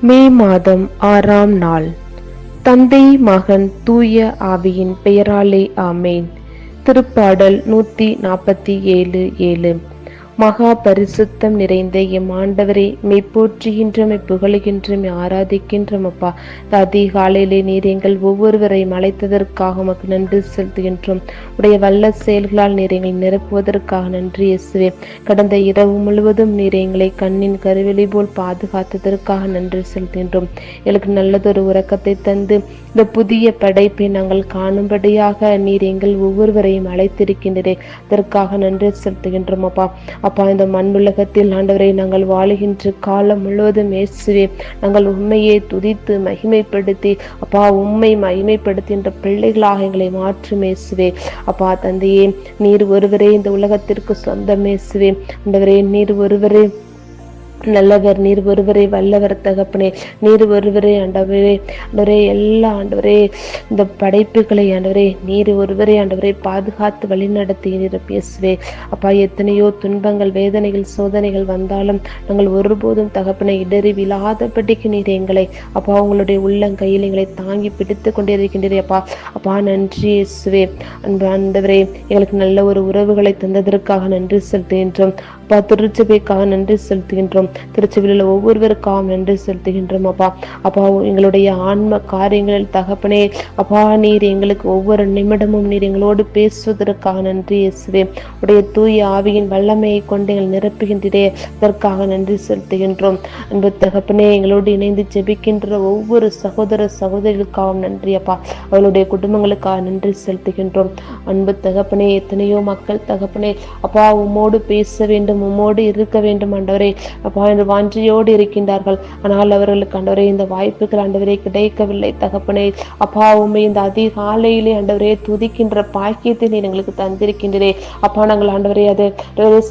மே மாதம் ஆறாம் நாள். தந்தை மகன் தூய ஆவியின் பெயராலே ஆமேன். திருப்பாடல் நூற்றி நாற்பத்தி ஏழு ஏழு. மகா பரிசுத்தம் நிறைந்த எம் ஆண்டவரே மெய் போற்றுகின்றமை புகழுகின்றமை புகழுகின்ற ஆராதிக்கின்றோம் அப்பா. இந்த அதிகாலையிலே நீர் எங்கள் ஒவ்வொருவரையும் அழைத்ததற்காக உமக்கு நன்றி செலுத்துகின்றோம். உடைய வல்ல செயல்களால் நீர் எங்களை நிரப்புவதற்காக நன்றி இயேசுவே. கடந்த இரவு முழுவதும் நீர் எங்களை கண்ணின் கருவெளி போல் பாதுகாத்ததற்காக நன்றி செலுத்துகின்றோம். எங்களுக்கு நல்லதொரு உறக்கத்தை தந்து இந்த புதிய படைப்பை நாங்கள் காணும்படியாக நீர் எங்கள் ஒவ்வொருவரையும் அழைத்திருக்கின்றே அதற்காக நன்றி செலுத்துகின்றோம் அப்பா. அப்பா இந்த மண் உலகத்தில் ஆண்டவரை நாங்கள் வாழுகின்ற காலம் முழுவதும் ஏசுவே நாங்கள் உண்மையை துதித்து மகிமைப்படுத்தி அப்பா உண்மை மகிமைப்படுத்துகின்ற பிள்ளைகளாக எங்களை மாற்றும் இயேசுவே. அப்பா தந்தையே நீர் ஒருவரே இந்த உலகத்திற்கு சொந்தம் இயேசுவே. ஆண்டவரே நீர் ஒருவரே நல்லவர் நீர் ஒருவரே வல்லவர் தகப்பனே. நீர் ஒருவரே ஆண்டவரே ஆண்டவரே எல்லா ஆண்டவரே இந்த படைப்புகளை ஆண்டவரே நீர் ஒருவரே ஆண்டவரே பாதுகாத்து வழிநடத்தி நீர் பேசுவே அப்பா எத்தனையோ துன்பங்கள் வேதனைகள் சோதனைகள் வந்தாலும் நாங்கள் ஒருபோதும் தகப்பனை இடறி விழாதபடிக்கு நீர் எங்களை அப்பா உங்களுடைய உள்ளங்கையில் எங்களை தாங்கி பிடித்து கொண்டே இருக்கின்றீரே அப்பா. அப்பா நன்றி இயேசுவே. அன்பு ஆண்டவரே எங்களுக்கு நல்ல ஒரு உறவுகளை தந்ததற்காக நன்றி செலுத்துகின்றோம். அப்பா திருச்சபைக்காக நன்றி செலுத்துகின்றோம். திருச்சபையில் ஒவ்வொருவருக்காகவும் நன்றி செலுத்துகின்றோம் அப்பா. அப்பா எங்களுடைய ஆன்ம காரியங்களில் தகப்பனே அப்பா நீர் எங்களுக்கு ஒவ்வொரு நிமிடமும் நீர் எங்களோடு பேசுவதற்காக நன்றி இயேசுவே. உடைய தூய ஆவியின் வல்லமையை கொண்டு எங்கள் நிரப்புகின்றதே அதற்காக நன்றி செலுத்துகின்றோம். அன்பு தகப்பனே எங்களோடு இணைந்து ஜெபிக்கின்ற ஒவ்வொரு சகோதர சகோதரிகளுக்காகவும் நன்றி அப்பா. அவளுடைய குடும்பங்களுக்காக நன்றி செலுத்துகின்றோம். அன்பு தகப்பனே எத்தனையோ மக்கள் தகப்பனே அப்பா உம்மோடு பேச வேண்டும் உம்மோடு இருக்க வேண்டும் ஆண்டவரே. அப்பா என்று வாஞ்சியோடு இருக்கின்றார்கள். ஆனால் அவர்களுக்கு ஆண்டவரே இந்த வாய்ப்புகள் ஆண்டவரே கிடைக்கவில்லை. தகப்பனே அப்பா உண்மை இந்த அதிகாலையிலே ஆண்டவரே துதிக்கின்ற பாக்கியத்தை நீர் எங்களுக்கு தந்திருக்கின்றே அப்பா நாங்கள் ஆண்டவரே அதை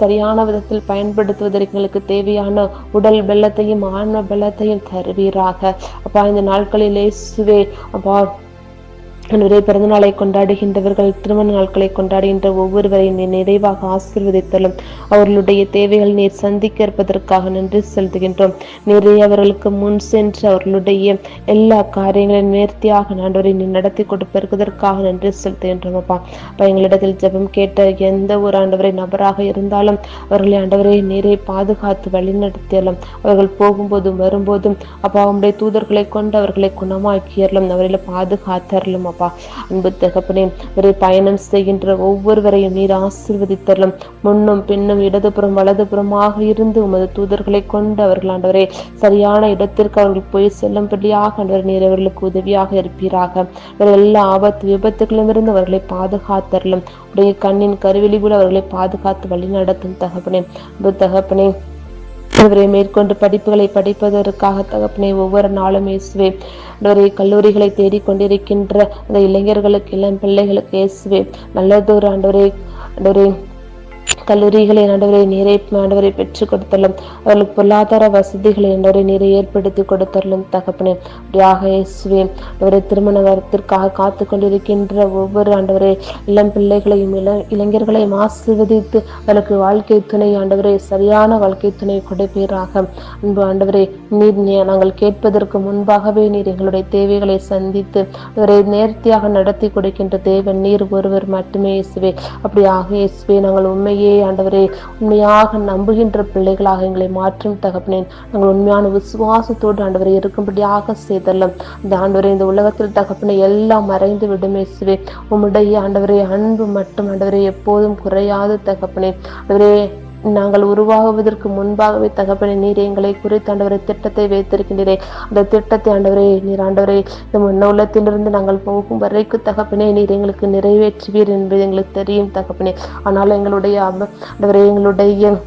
சரியான விதத்தில் பயன்படுத்துவதற்கு எங்களுக்கு தேவையான உடல் வெள்ளத்தையும் ஆன்ம வெள்ளத்தையும் தருவீராக. அப்பா இந்த நாட்களிலே சுவே அப்பா அன்றைய பிறந்தநாளை கொண்டாடுகின்றவர்கள் திருமண நாட்களை கொண்டாடுகின்ற ஒவ்வொருவரையும் நீர் நிறைவாக ஆசீர்வதித்தலும். அவர்களுடைய தேவைகள் நீர் சந்திக்க இருப்பதற்காக நன்றி செலுத்துகின்றோம். நிறைய அவர்களுக்கு முன் சென்று அவர்களுடைய எல்லா காரியங்களையும் நேர்த்தியாக நான்வரை நீ நடத்தி கொடுப்பதற்காக நன்றி செலுத்துகின்றோம் அப்பா. அப்பா எங்களிடத்தில் ஜெபம் கேட்ட எந்த ஒரு ஆண்டவரை நபராக இருந்தாலும் அவர்களை ஆண்டவரை நீரை பாதுகாத்து வழிநடத்தியலும். அவர்கள் போகும்போதும் வரும்போதும் அப்பா அவங்களுடைய தூதர்களை கொண்டு அவர்களை குணமாக்கியறலும் அவர்களை பாதுகாத்தரலும் அப்பா. அப்பா அன்பு தகப்பனே ஒரு பயணம் செய்கின்ற ஒவ்வொருவரையும் நீர் ஆசீர்வதித்தரலும். முன்னும் பின்னும் இடதுபுறம் வலதுபுறமாக இருந்து உமது தூதர்களை கொண்டு அவர்கள் ஆண்டவரே சரியான இடத்திற்கு அவர்கள் போய் செல்லும்படியாக ஆண்டவர் நீர் அவர்களுக்கு உதவியாக இருப்பீராக. எல்லா ஆபத்து விபத்துகளிலிருந்து அவர்களை பாதுகாத்தரலும். உடைய கண்ணின் கருவிழி கூட அவர்களை பாதுகாத்து வழி நடத்தும் தகப்பனே. தகப்பனே ஆண்டவரை மேற்கொண்டு படிப்புகளை படிப்பதற்காக தகப்பனை ஒவ்வொரு நாளும் இயேசுவே. ஆண்டவரை கல்லூரிகளை தேடிக்கொண்டிருக்கின்ற அந்த இளைஞர்களுக்கு இளம் பிள்ளைகளுக்கு இயேசுவே. நல்லதொரு ஆண்டவரை ஆண்டவரை கல்லூரிகளை ஆண்டவரை நீரை ஆண்டவரை பெற்றுக் கொடுத்தலும் அவர்களுக்கு பொருளாதார வசதிகளை ஆண்டவரை நீரை ஏற்படுத்தி கொடுத்தலும் தகப்பனே. அப்படியாக இயேசுவே ஒரு திருமண வரத்திற்காக காத்து கொண்டிருக்கின்ற ஒவ்வொரு ஆண்டவரை இளம் பிள்ளைகளையும் இளம் இளைஞர்களையும் ஆசிர்வதித்து அவர்களுக்கு வாழ்க்கை துணை ஆண்டவரை சரியான வாழ்க்கை துணை கொடுப்பீராக. அன்பு ஆண்டவரை நீர் நாங்கள் கேட்பதற்கு முன்பாகவே நீர் எங்களுடைய தேவைகளை சந்தித்து அவரை நேர்த்தியாக நடத்தி கொடுக்கின்ற தேவன் நீர் ஒருவர் மட்டுமே இயேசுவே. அப்படியாக இயேசுவே நாங்கள் உண்மையே ஆண்டவரே உண்மையாக நம்புகின்ற பிள்ளைகளாக எங்களை மாற்றும் தகப்பனேன் நாங்கள் உண்மையான விசுவாசத்தோடு ஆண்டவரை இருக்கும்படியாக செய்தல்ல. இந்த ஆண்டவரே இந்த உலகத்தில் தகப்பனை எல்லாம் மறைந்து விடுமே இயேசுவே. உம்முடைய ஆண்டவரே அன்பு மட்டும் ஆண்டவரே எப்போதும் குறையாது தகப்பனே. ஆண்டவரே நாங்கள் உருவாகுவதற்கு முன்பாகவே தகப்பனை நீர் எங்களை குறித்து ஆண்டவரை திட்டத்தை வைத்திருக்கின்றீரே. அந்த திட்டத்தை ஆண்டவரே நீர் ஆண்டவரே இந்த முன்னோலத்திலிருந்து நாங்கள் போகும் வரைக்கும் தகப்பனே நீர் எங்களுக்கு நிறைவேற்றுவீர் என்பது எங்களுக்கு தெரியும் தகப்பனே. ஆனால் எங்களுடைய ஆண்டவரே எங்களுடைய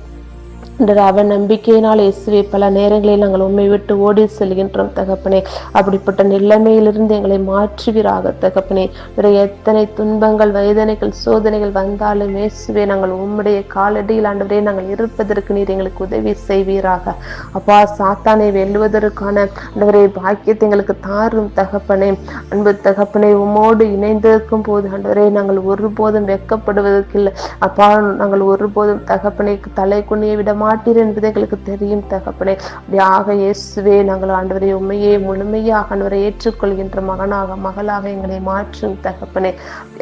என்ற அவன் நம்பிக்கையினால் இயேசுவை பல நேரங்களில் நாங்கள் உண்மை விட்டு ஓடி செல்கின்றோம் தகப்பனே. அப்படிப்பட்ட நிலைமையிலிருந்து எங்களை மாற்றுவீராக தகப்பனே. வேற எத்தனை துன்பங்கள் வேதனைகள் சோதனைகள் வந்தாலும் இயேசுவே நாங்கள் உம்முடைய காலடியில் ஆண்டவரே நாங்கள் இருப்பதற்கு நீர் எங்களுக்கு உதவி செய்வீராக. அப்பா சாத்தானை வெல்லுவதற்கான ஆண்டவரே பாக்கியத்தை எங்களுக்கு தாரும் தகப்பனே. அன்பு தகப்பனே உம்மோடு இணைந்திருக்கும் போது ஆண்டவரே நாங்கள் ஒருபோதும் வெட்கப்படுவதற்கு இல்லை அப்பா நாங்கள் ஒருபோதும் தகப்பனை தலை குனிய விட மாட்டீர் என்பது எங்களுக்கு தெரியும் தகப்பனே. அப்படியாக இயேசுவே நாங்கள் ஆண்டவரை உண்மையே முழுமையாக ஆண்டவரை ஏற்றுக்கொள்கின்ற மகனாக மகளாக எங்களை மாற்றும் தகப்பனே.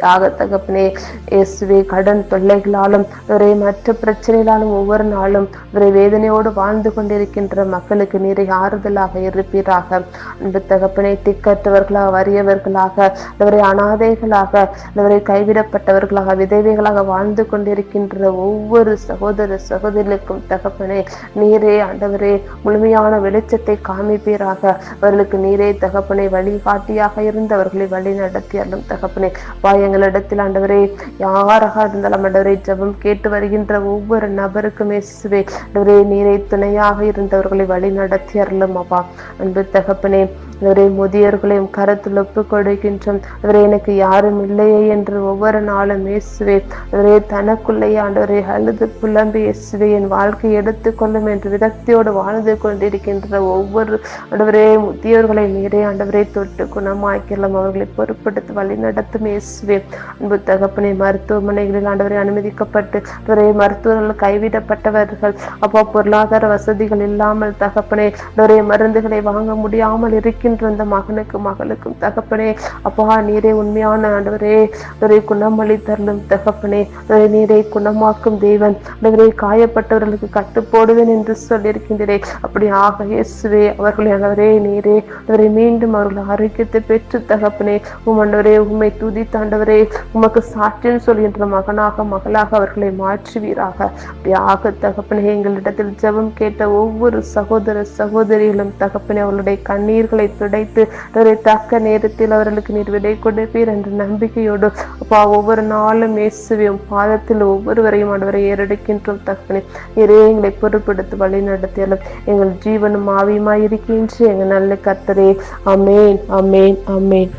யாக தகப்பனே இயேசுவே கடன் தொல்லைகளாலும் ஒரே மற்ற பிரச்சனைகளாலும் ஒவ்வொரு நாளும் ஒரே வேதனையோடு வாழ்ந்து கொண்டிருக்கின்ற மக்களுக்கு நீரை ஆறுதலாக இருப்பீராக. அன்பு தகப்பனை திக்கற்றவர்களாக வறியவர்களாக அவரை அனாதைகளாக அவரை கைவிடப்பட்டவர்களாக விதவைகளாக வாழ்ந்து கொண்டிருக்கின்ற ஒவ்வொரு சகோதர சகோதரிக்கும் தகப்பனே நீரே ஆண்டவரே முழுமையான வெளிச்சத்தை காமிப்பீராக. அவர்களுக்கு நீரே தகப்பனை வழிகாட்டியாக இருந்து அவர்களை வழி நடத்தி நடத்தியாலும் தகப்பனே. வாயங்களிடத்தில் ஆண்டவரே யாராக இருந்தாலும் ஆண்டவரை ஜபம் கேட்டு வருகின்ற ஒவ்வொரு நபருக்குமே சிசுவே ஆண்டவரே நீரை துணையாக இருந்தவர்களை வழி நடத்தி அருளும் அப்பா. அன்பு தகப்பனே அவரை முதியோர்களையும் கரத்தில் ஒப்பு கொடுக்கின்றோம். அவரை எனக்கு யாரும் இல்லையே என்று ஒவ்வொரு நாளும் இயேசுவே அவரே தனக்குள்ளேயே ஆண்டவரை அழுது புலம்பி இயேசுவே என் வாழ்க்கையை எடுத்துக்கொள்ளும் என்று விரக்தியோடு வாழ்ந்து கொண்டிருக்கின்ற ஒவ்வொரு ஆண்டவரே முதியோர்களை நீரே ஆண்டவரை தொட்டு குணமாக்கலாம் அவர்களை பொறுப்படுத்தி வழி நடத்தும் இயேசுவே. அன்பு தகப்பனை மருத்துவமனைகளில் ஆண்டவரை அனுமதிக்கப்பட்டு அவரை மருத்துவர்கள் கைவிடப்பட்டவர்கள் அப்போ பொருளாதார வசதிகள் இல்லாமல் தகப்பனை அவரை மருந்துகளை வாங்க முடியாமல் இருக்கின்ற அந்த மகனுக்கு மகளுக்கும் தகப்பனே அப்பா நீரே உண்மையான ஆண்டவரே அவரை குணமளித்தரலும் தகப்பனே அவரை நீரை குணமாக்கும் தெய்வன் அவரை காயப்பட்டவர்களுக்கு கட்டுப்போடுவேன் என்று சொல்லியிருக்கின்றே அப்படி ஆக இயேசுவே அவர்களை ஆண்டவரே நீரே அவரை மீண்டும் அவர்கள் ஆரோக்கியத்தை பெற்று தகப்பனே உமண்டவரே உம்மை துதித்தாண்டவரே உமக்கு சாட்சியம் சொல்கின்ற மகனாக மகளாக அவர்களை மாற்றுவீராக. அப்படி ஆக தகப்பனே எங்களிடத்தில் ஜெபம் கேட்ட ஒவ்வொரு சகோதர சகோதரிகளும் தகப்பனே அவர்களுடைய கண்ணீர்களை துடைத்து அவரை தக்க நேரத்தில் அவர்களுக்கு நீர் விடை கொடுப்பீர் என்ற நம்பிக்கையோடு. அப்பா ஒவ்வொரு நாளும் இயேசுவையும் பாதத்தில் ஒவ்வொருவரையும் ஆண்டவரை ஏறெடுக்கின்றோம் தக்கனே நீரே எங்களை பொறுப்படுத்தி வழி நடத்தியாலும் எங்கள் ஜீவனும் ஆவியுமாய் இருக்கின்ற எங்கள் நல்ல கத்தரே அமேன் அமேன் அமேன்